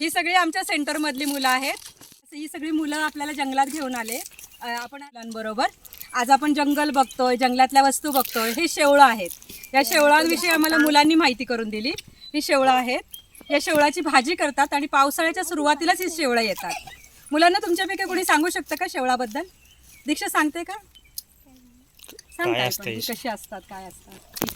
ही सगळी आमच्या सेंटरमधली मुलं आहेत. ही सगळी मुलं आपल्याला जंगलात घेऊन आले. आपण मुलांबरोबर आज आपण जंगल बघतोय जंगलातल्या वस्तू बघतोय. हे शेवळं आहेत. या शेवळांविषयी आम्हाला मुलांनी माहिती करून दिली. ही शेवळं आहेत. या शेवळाची भाजी करतात आणि पावसाळ्याच्या सुरुवातीलाच ही शेवळं येतात. मुलांना तुमच्यापैकी कोणी सांगू शकतं का शेवळाबद्दल? दीक्षा सांगते का? सांग कशी असतात काय असतात?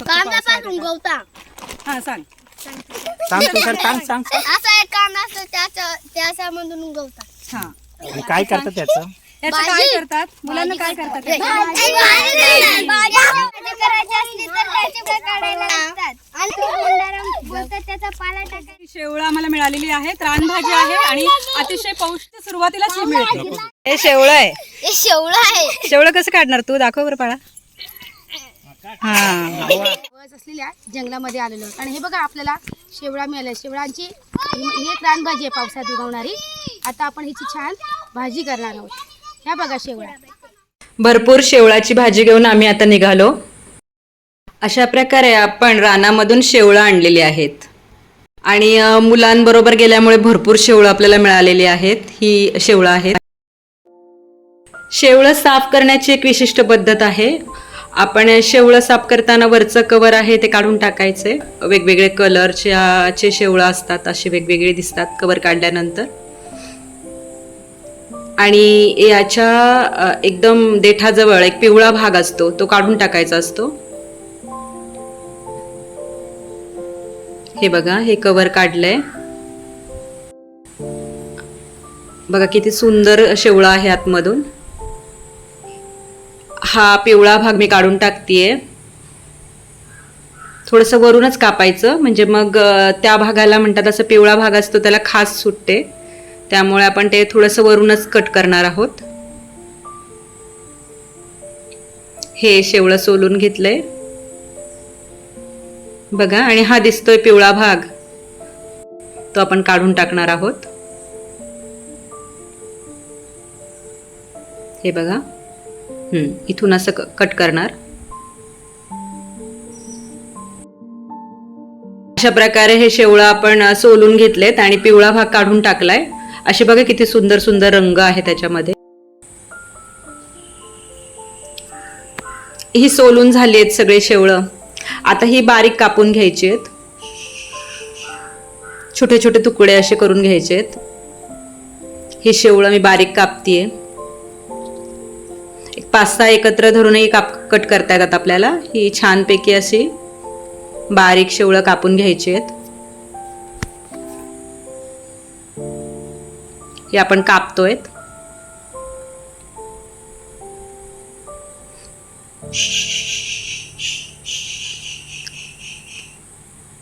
हा सांग. सांग तू सर सांग सांग. असा एक कांदा असतो त्याच्या त्याच्यामधून गवता हा. आणि काय करतात त्याचं? याचं काय भाजी? करतात? मुलांना काय करतात याचं? त्याचा? पाला टाकायचा ही शेवळं आम्हाला मिळालेली आहेत रानभाजी आहे आणि अतिशय पौष्टिक सुरुवातीलाच ही मिळते. हे शेवळं आहे. हे शेवळं आहे. शेवळं कसं काढणार तू? दाखव बरं पाळा. हा. असलेल्या जंगलामध्ये आलेलो आणि हे बघा आपल्याला शेवळा मिळाला शेवळांची ही एक रानभाजी आहे पावसात उगवणारी. आता आपण हिची छान भाजी करणार आहोत. ह्या बघा शेवळा भरपूर शेवळाची भाजी घेऊन आम्ही आता निघालो. अशा प्रकारे आपण रानामधून शेवळं आणलेली आहेत. आणि मुलांबरोबर गेल्यामुळे भरपूर शेवळं आपल्याला मिळालेली आहेत. ही शेवळं आहेत. शेवळं साफ करण्याची एक विशिष्ट पद्धत आहे. आपण शेवळं साफ करताना वरचं कवर आहे ते काढून टाकायचे. वेगवेगळे कलरच्या चे शेवळं असतात असे वेगवेगळे दिसतात कवर काढल्यानंतर. आणि याच्या एकदम देठाजवळ एक पिवळा भाग असतो तो काढून टाकायचा असतो. हे बघा हे कवर काढलंय. बघा किती सुंदर शेवळा आहे आतमधून. हा पिवळा भाग मी काढून टाकतीये. थोडंसं वरूनच कापायचं. म्हणजे मग त्या भागाला म्हणतात असं पिवळा भाग असतो त्याला खास सुटते. त्यामुळे आपण ते थोडंसं वरूनच कट करणार आहोत. हे शेवळं सोलून घेतलंय. बघा आणि हा दिसतोय पिवळा भाग. तो आपण काढून टाकणार आहोत. हे बघा. इथून असं कट करणार. अशा प्रकारे हे शेवळं आपण सोलून घेतलेत आणि पिवळा भाग काढून टाकलाय. असे बघा किती सुंदर सुंदर रंग आहे त्याच्यामध्ये. ही सोलून झाली आहेत सगळे शेवळं. आता ही बारीक कापून घ्यायची आहेत. छोटे छोटे तुकडे असे करून घ्यायचे आहेत. ही शेवळं मी बारीक कापतीये. पाच सहा एकत्र धरूनही काप कट करता येतात आपल्याला. ही छानपैकी अशी बारीक शेवळं कापून घ्यायची आहेत. हे आपण कापतोय.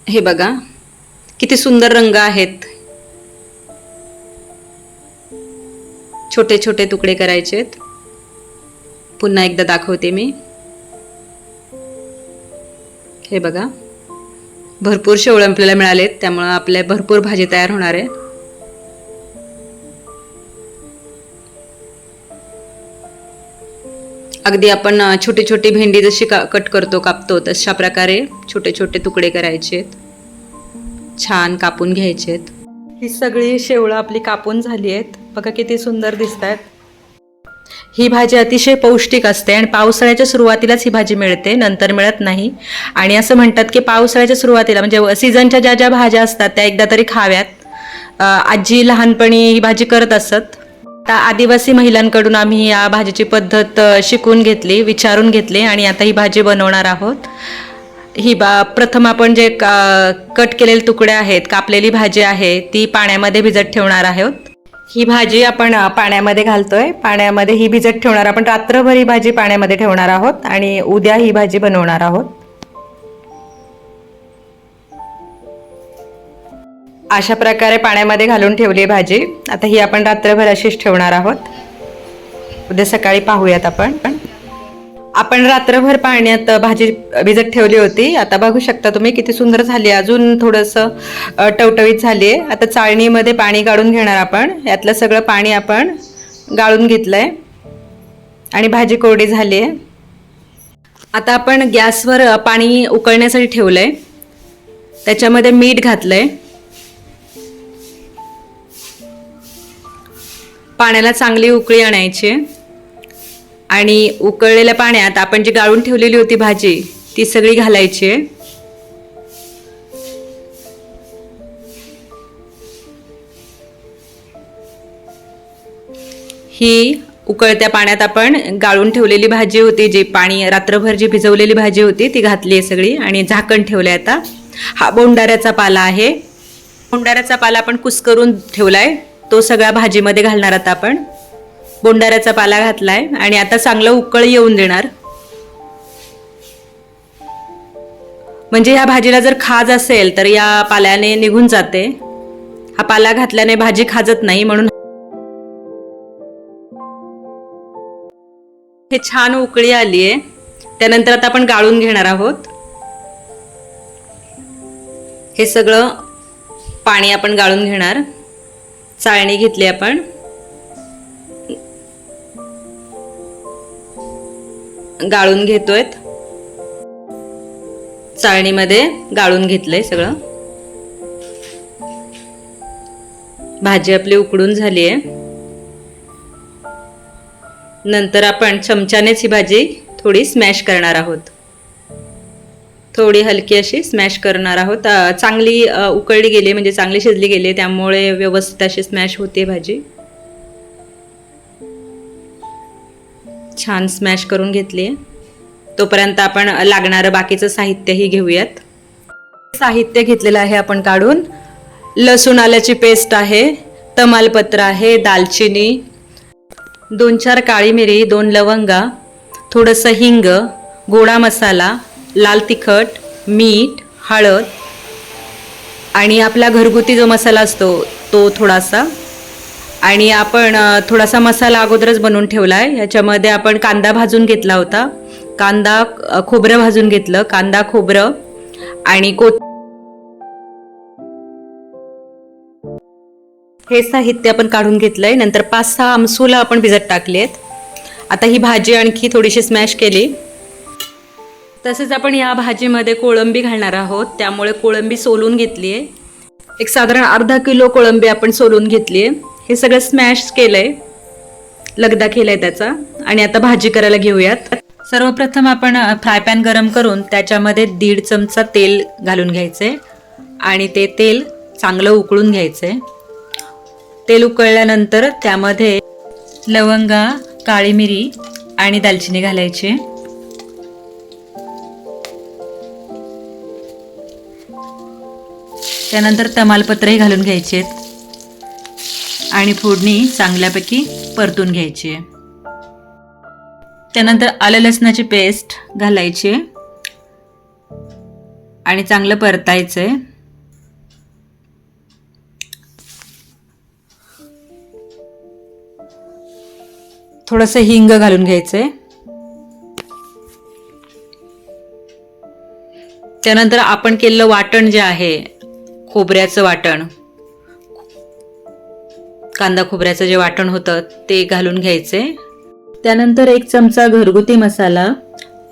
हे बघा किती सुंदर रंग आहेत. छोटे छोटे तुकडे करायचे आहेत. पुन्हा एकदा दाखवते मी. हे बघा. भरपूर शेवळे आपल्याला मिळालेत त्यामुळं आपल्या भरपूर भाजी तयार होणार आहे अगदी आपण छोटी छोटी भेंडी जशी का कट करतो कापतो तशा प्रकारे छोटे छोटे तुकडे करायचे छान कापून घ्यायचे ही सगळी शेवळं आपली कापून झाली आहेत. बघा किती सुंदर दिसत आहेत ही भाजी अतिशय पौष्टिक असते आणि पावसाळ्याच्या सुरुवातीलाच ही भाजी मिळते नंतर मिळत नाही. आणि असं म्हणतात की पावसाळ्याच्या सुरुवातीला म्हणजे सीझनच्या ज्या ज्या भाज्या असतात त्या एकदा तरी खाव्यात. आजी लहानपणी ही भाजी करत असत. आता आदिवासी महिलांकडून आम्ही या भाजीची पद्धत शिकून घेतली विचारून घेतली आणि आता ही भाजी बनवणार आहोत. ही बा प्रथम आपण जे का- कट केलेले तुकडे आहेत कापलेली भाजी आहे ती पाण्यामध्ये भिजत ठेवणार आहोत. ही भाजी आपण पाण्यामध्ये घालतोय. पाण्यामध्ये ही भिजत ठेवणार. आपण रात्रभर ही भाजी पाण्यामध्ये ठेवणार आहोत आणि उद्या ही भाजी बनवणार आहोत. अशा प्रकारे पाण्यामध्ये घालून ठेवली भाजी. आता ही आपण रात्रभर अशीच ठेवणार आहोत. उद्या सकाळी पाहूयात आपण. पण आपण रात्रभर पाण्यात भाजी भिजत ठेवली होती. आता बघू शकता तुम्ही किती सुंदर झाली आहे. अजून थोडंसं टवटवीत झाली आहे. आता चाळणीमध्ये पाणी गाळून घेणार आपण. यातलं सगळं पाणी आपण गाळून घेतलंय. आणि भाजी कोरडी झाली आहे. आता आपण गॅसवर पाणी उकळण्यासाठी ठेवलंय. त्याच्यामध्ये मीठ घातलंय. पाण्याला चांगली उकळी आणायची आणि उकळलेल्या पाण्यात आपण जी गाळून ठेवलेली होती भाजी ती सगळी घालायची आहे. ही उकळत्या पाण्यात आपण गाळून ठेवलेली भाजी होती जी पाणी रात्रभर जी भिजवलेली भाजी होती ती घातली आहे सगळी आणि झाकण ठेवलंय आता. हा बोंडाऱ्याचा पाला आहे. बोंडाऱ्याचा पाला आपण कुस्करून ठेवला आहे तो सगळा भाजीमध्ये घालणार आता आपण. बोंडाऱ्याचा पाला घातलाय आणि आता चांगलं उकळ येऊन देणार. म्हणजे ह्या भाजीला जर खाज असेल तर या पाल्याने निघून जाते. हा पाला घातल्याने भाजी खाजत नाही म्हणून हे छान उकळी आली आहे त्यानंतर आता आपण गाळून घेणार आहोत. हे सगळं पाणी आपण गाळून घेणार. चाळणी घेतली आपण. गाळून घेतोय. चाळणीमध्ये गाळून घेतलंय सगळं. भाजी आपली उकडून झाली आहे नंतर आपण चमच्यानेच ही भाजी थोडी स्मॅश करणार आहोत. थोडी हलकी अशी स्मॅश करणार आहोत. चांगली उकळली गेली म्हणजे चांगली शिजली गेली त्यामुळे व्यवस्थित अशी स्मॅश होते भाजी. छान स्मॅश करून घेतली. आहे तोपर्यंत आपण लागणारं बाकीचं साहित्यही घेऊयात. साहित्य घेतलेलं आहे आपण काढून. लसूण आल्याची पेस्ट आहे तमालपत्र आहे दालचिनी दोन चार काळी मिरी दोन लवंगा थोडंसं हिंग गोडा मसाला लाल तिखट मीठ हळद आणि आपला घरगुती जो मसाला असतो तो थोडासा आणि आपण थोडासा मसाला अगोदरच बनवून ठेवला आहे याच्यामध्ये आपण कांदा भाजून घेतला होता. कांदा खोबरं भाजून घेतलं. कांदा खोबरं आणि को हे साहित्य आपण काढून घेतलंय. नंतर पाच सहा आमसूला आपण भिजत टाकलेत. आता ही भाजी आणखी थोडीशी स्मॅश केली. तसेच आपण या भाजीमध्ये कोळंबी घालणार आहोत. त्यामुळे कोळंबी सोलून घेतली आहे एक साधारण अर्धा किलो कोळंबी आपण सोलून घेतली आहे हे सगळं स्मॅश केलंय. लगदा केलाय त्याचा. आणि आता भाजी करायला घेऊयात. सर्वप्रथम आपण फ्राय पॅन गरम करून त्याच्यामध्ये दीड चमचा तेल घालून घ्यायचे आणि ते तेल चांगलं उकळून घ्यायचे तेल उकळल्यानंतर त्यामध्ये लवंगा काळी मिरी आणि दालचिनी घालायची. त्यानंतर तमालपत्रही घालून घ्यायचे आहेत आणि फोडणी चांगल्यापैकी परतून घ्यायची आहे. त्यानंतर आलं लसणाची पेस्ट घालायची आहे. आणि चांगलं परतायचं आहे. थोडंसं हिंग घालून घ्यायचंय त्यानंतर आपण केलेलं वाटण जे आहे खोबऱ्याचं वाटण. कांदा खोबऱ्याचं जे वाटण होतं ते घालून घ्यायचे. त्यानंतर एक चमचा घरगुती मसाला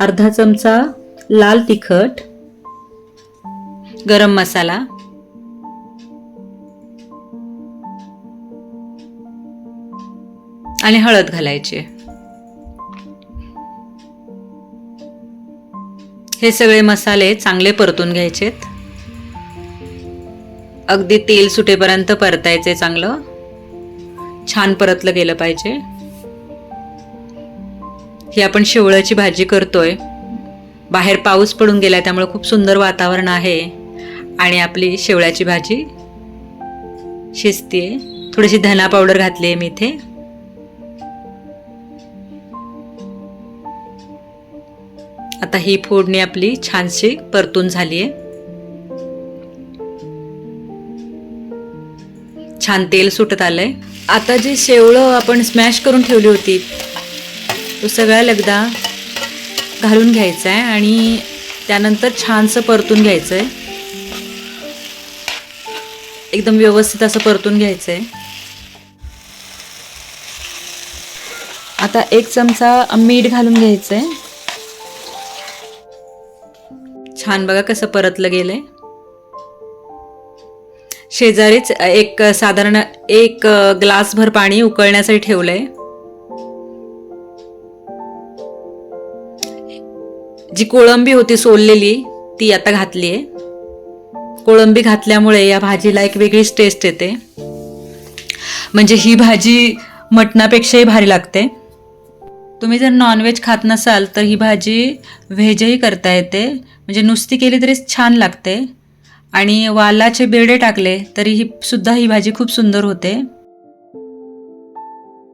अर्धा चमचा लाल तिखट गरम मसाला आणि हळद घालायची. हे सगळे मसाले चांगले परतून घ्यायचेत. अगदी तेल सुटेपर्यंत परतायचे चांगलं. छान परतलं गेलं पाहिजे. ही आपण शेवळ्याची भाजी करतोय. बाहेर पाऊस पडून गेला त्यामुळे खूप सुंदर वातावरण आहे. आणि आपली शेवळ्याची भाजी शिजतीये. थोडीशी धना पावडर घातली आहे मी इथे. आता ही फोडणी आपली छानशी परतून झाली आहे छान तेल सुटत आलंय. आता जी शेवळं आपण स्मॅश करून ठेवली होती तो सगळा लगदा घालून घ्यायचा आहे आणि त्यानंतर छानसं परतून घ्यायचं आहे एकदम व्यवस्थित असं परतून घ्यायचं आहे आता एक चमचा मीठ घालून घ्यायचं आहे छान बघा कसं परतलं आहे शेजारीच एक साधारण एक ग्लासभर पाणी उकळण्यासाठी ठेवलंय. जी कोळंबी होती सोललेली ती आता घातली आहे कोळंबी घातल्यामुळे या भाजीला एक वेगळीच टेस्ट येते. म्हणजे ही भाजी मटणापेक्षाही भारी लागते. तुम्ही जर नॉनव्हेज खात नसाल तर ही भाजी व्हेजही करता येते. म्हणजे नुसती केली तरी छान लागते. आणि वालाचे बेडे टाकले तरी ही सुद्धा ही भाजी खूप सुंदर होते.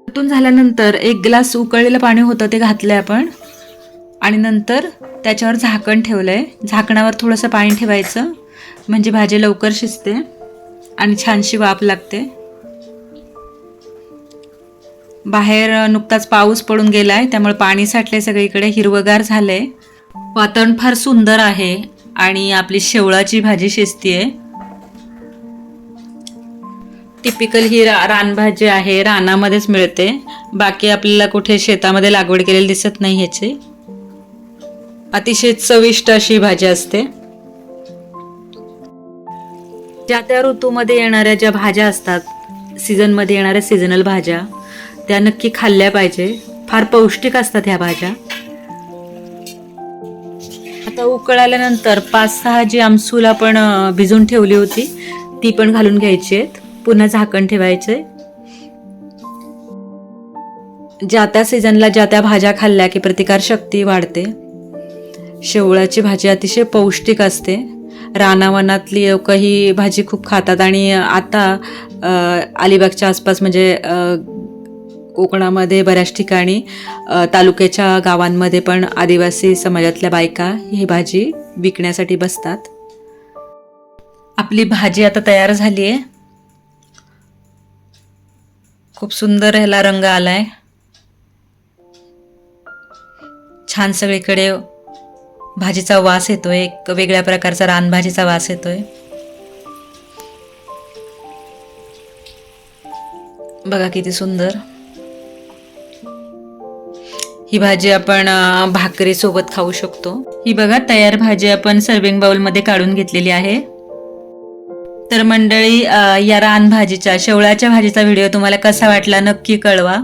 परतून झाल्यानंतर एक ग्लास उकळलेलं पाणी होतं ते घातलंय आपण. आणि नंतर त्याच्यावर झाकण ठेवलंय. झाकणावर थोडंसं पाणी ठेवायचं म्हणजे भाजी लवकर शिजते आणि छानशी वाफ लागते. बाहेर नुकताच पाऊस पडून गेलाय त्यामुळे पाणी साठले सगळीकडे हिरवगार झालंय. वातावरण फार सुंदर आहे. आणि आपली शेवळाची भाजी शिजती आहे. टिपिकल ही रा रानभाजी आहे रानामध्येच मिळते. बाकी आपल्याला कुठे शेतामध्ये लागवड केलेली दिसत नाही ह्याची. अतिशय चविष्ट अशी भाजी असते. ज्या त्या ऋतूमध्ये येणाऱ्या ज्या भाज्या असतात सीझनमध्ये येणाऱ्या सीझनल भाज्या त्या नक्की खाल्ल्या पाहिजे. फार पौष्टिक असतात ह्या भाज्या. आता उकळाल्यानंतर पाच सहा जी आमसूल आपण भिजून ठेवली होती ती पण घालून घ्यायची आहेत. पुन्हा झाकण ठेवायचे ज्या त्या सीझनला ज्या त्या भाज्या खाल्ल्या की प्रतिकारशक्ती वाढते. शेवळाची भाजी अतिशय पौष्टिक असते. रानावनातली लोक ही भाजी खूप खातात आणि आता अलिबागच्या आसपास म्हणजे कोकणामध्ये बऱ्याच ठिकाणी तालुक्याच्या गावांमध्ये पण आदिवासी समाजातल्या बायका ही भाजी विकण्यासाठी बसतात. आपली भाजी आता तयार झाली आहे खूप सुंदर ह्याला रंग आलाय. छान सगळीकडे भाजीचा वास येतोय एक वेगळ्या प्रकारचा रानभाजीचा वास येतोय. बघा किती सुंदर. ही भाजी आपण भाकरीसोबत खाऊ शकतो. ही बघा तयार भाजी आपण सर्विंग बाउलमध्ये काढून घेतलेली आहे. तर मंडळी या रान भाजीचा शेवळाच्या भाजीचा व्हिडिओ तुम्हाला कसा वाटला नक्की कळवा.